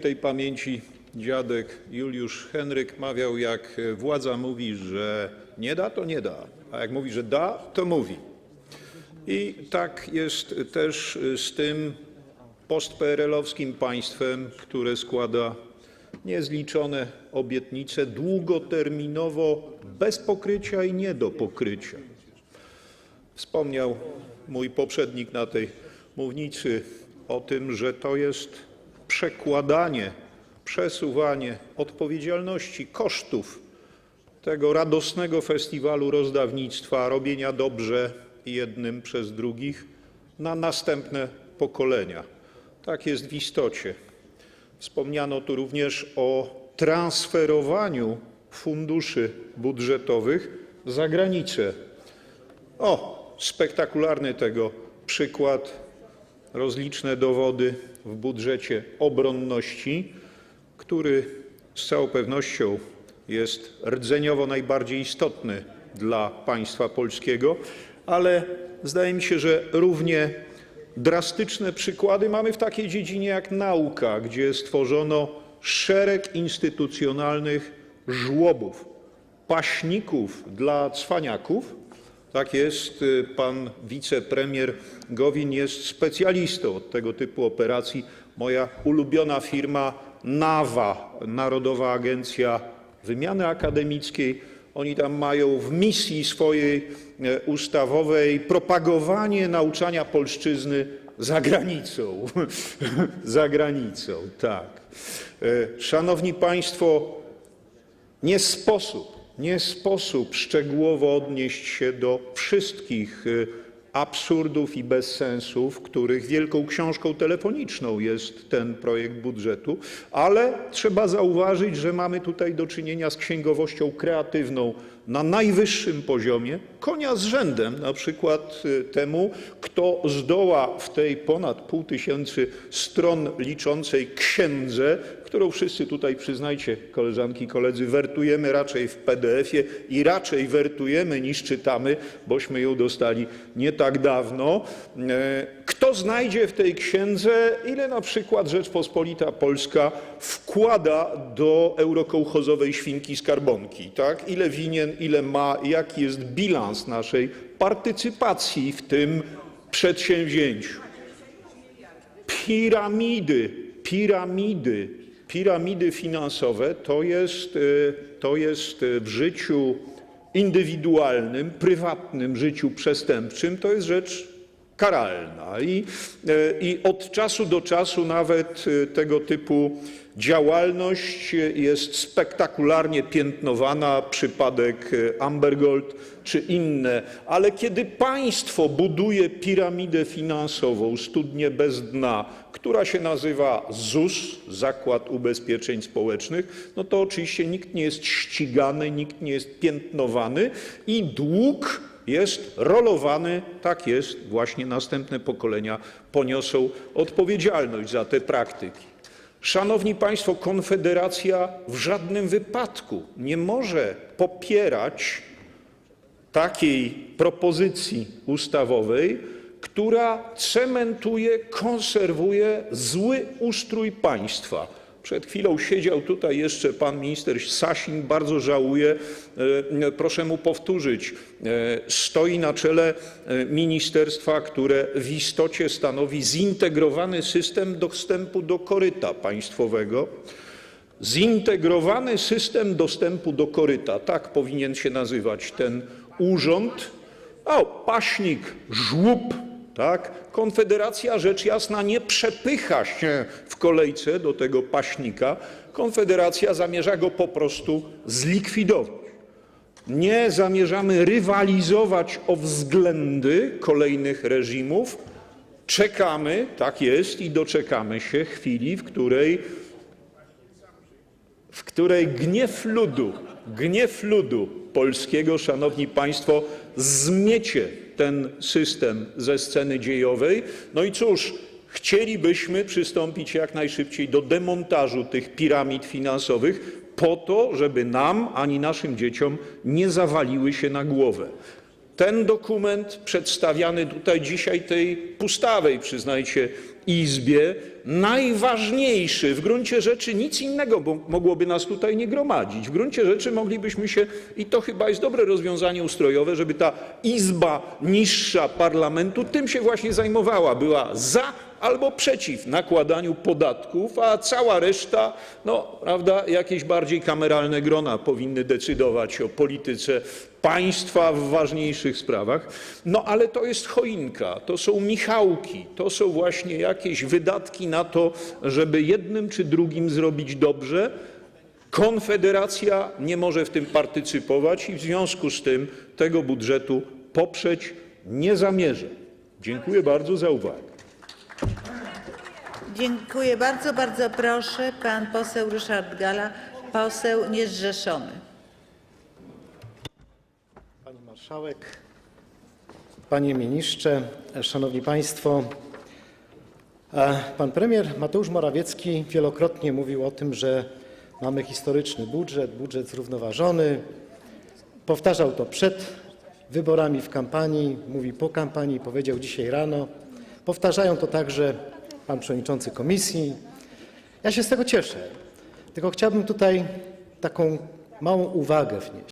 Tej pamięci dziadek Juliusz Henryk mawiał, jak władza mówi, że nie da, to nie da, a jak mówi, że da, to mówi. I tak jest też z tym postpeerelowskim państwem, które składa niezliczone obietnice długoterminowo bez pokrycia i nie do pokrycia. Wspomniał mój poprzednik na tej mównicy o tym, że to jest przekładanie, przesuwanie odpowiedzialności, kosztów tego radosnego festiwalu rozdawnictwa, robienia dobrze jednym przez drugich na następne pokolenia. Tak jest w istocie. Wspomniano tu również o transferowaniu funduszy budżetowych za granicę. O, spektakularny tego przykład, rozliczne dowody w budżecie obronności, który z całą pewnością jest rdzeniowo najbardziej istotny dla państwa polskiego, ale zdaje mi się, że równie drastyczne przykłady mamy w takiej dziedzinie jak nauka, gdzie stworzono szereg instytucjonalnych żłobów, paśników dla cwaniaków. Tak jest, pan wicepremier Gowin jest specjalistą od tego typu operacji. Moja ulubiona firma NAWA, Narodowa Agencja Wymiany Akademickiej, oni tam mają w misji swojej ustawowej propagowanie nauczania polszczyzny za granicą. za granicą, tak. Szanowni Państwo, nie sposób, nie sposób szczegółowo odnieść się do wszystkich absurdów i bezsensów, których wielką książką telefoniczną jest ten projekt budżetu, ale trzeba zauważyć, że mamy tutaj do czynienia z księgowością kreatywną na najwyższym poziomie, konia z rzędem na przykład temu, kto zdoła w tej ponad pół tysięcy stron liczącej księdze, którą wszyscy tutaj, przyznajcie, koleżanki i koledzy, wertujemy raczej w PDF-ie i raczej wertujemy niż czytamy, bośmy ją dostali nie tak dawno. Kto znajdzie w tej księdze, ile na przykład Rzeczpospolita Polska wkłada do eurokołchozowej świnki skarbonki, tak? Ile winien, ile ma, jaki jest bilans naszej partycypacji w tym przedsięwzięciu. Piramidy, piramidy, piramidy finansowe to jest, to jest w życiu indywidualnym, prywatnym życiu przestępczym, to jest rzecz karalna. I, I od czasu do czasu nawet tego typu działalność jest spektakularnie piętnowana, przypadek Amber Gold czy inne, ale kiedy państwo buduje piramidę finansową, studnię bez dna, która się nazywa ZUS, Zakład Ubezpieczeń Społecznych, no to oczywiście nikt nie jest ścigany, nikt nie jest piętnowany i dług jest rolowany, tak jest, właśnie następne pokolenia poniosą odpowiedzialność za te praktyki. Szanowni Państwo, Konfederacja w żadnym wypadku nie może popierać takiej propozycji ustawowej, która cementuje, konserwuje zły ustrój państwa. Przed chwilą siedział tutaj jeszcze pan minister Sasin, bardzo żałuję, proszę mu powtórzyć, stoi na czele ministerstwa, które w istocie stanowi zintegrowany system dostępu do koryta państwowego. Zintegrowany system dostępu do koryta, tak powinien się nazywać ten urząd. O, paśnik, żłób, tak? Konfederacja rzecz jasna nie przepycha się w kolejce do tego paśnika. Konfederacja zamierza go po prostu zlikwidować. Nie zamierzamy rywalizować o względy kolejnych reżimów. Czekamy, tak jest, i doczekamy się chwili, w której, w której gniew ludu, gniew ludu polskiego, szanowni państwo, zmiecie ten system ze sceny dziejowej. No i cóż, chcielibyśmy przystąpić jak najszybciej do demontażu tych piramid finansowych po to, żeby nam ani naszym dzieciom nie zawaliły się na głowę. Ten dokument przedstawiany tutaj dzisiaj tej pustawej, przyznajcie, Izbie, najważniejszy, w gruncie rzeczy nic innego mogłoby nas tutaj nie gromadzić. W gruncie rzeczy moglibyśmy się, i to chyba jest dobre rozwiązanie ustrojowe, żeby ta Izba niższa parlamentu tym się właśnie zajmowała, była za albo przeciw nakładaniu podatków, a cała reszta, no prawda, jakieś bardziej kameralne grona powinny decydować o polityce państwa w ważniejszych sprawach. No ale to jest choinka, to są Michałki, to są właśnie jakieś wydatki na to, żeby jednym czy drugim zrobić dobrze. Konfederacja nie może w tym partycypować i w związku z tym tego budżetu poprzeć nie zamierza. Dziękuję bardzo za uwagę. Dziękuję bardzo. Bardzo proszę, pan poseł Ryszard Galla, poseł niezrzeszony. Pani Marszałek, Panie Ministrze, Szanowni Państwo! E, Pan premier Mateusz Morawiecki wielokrotnie mówił o tym, że mamy historyczny budżet, budżet zrównoważony. Powtarzał to przed wyborami, w kampanii, mówi po kampanii, powiedział dzisiaj rano. Powtarzają to także pan przewodniczący komisji. Ja się z tego cieszę, tylko chciałbym tutaj taką małą uwagę wnieść.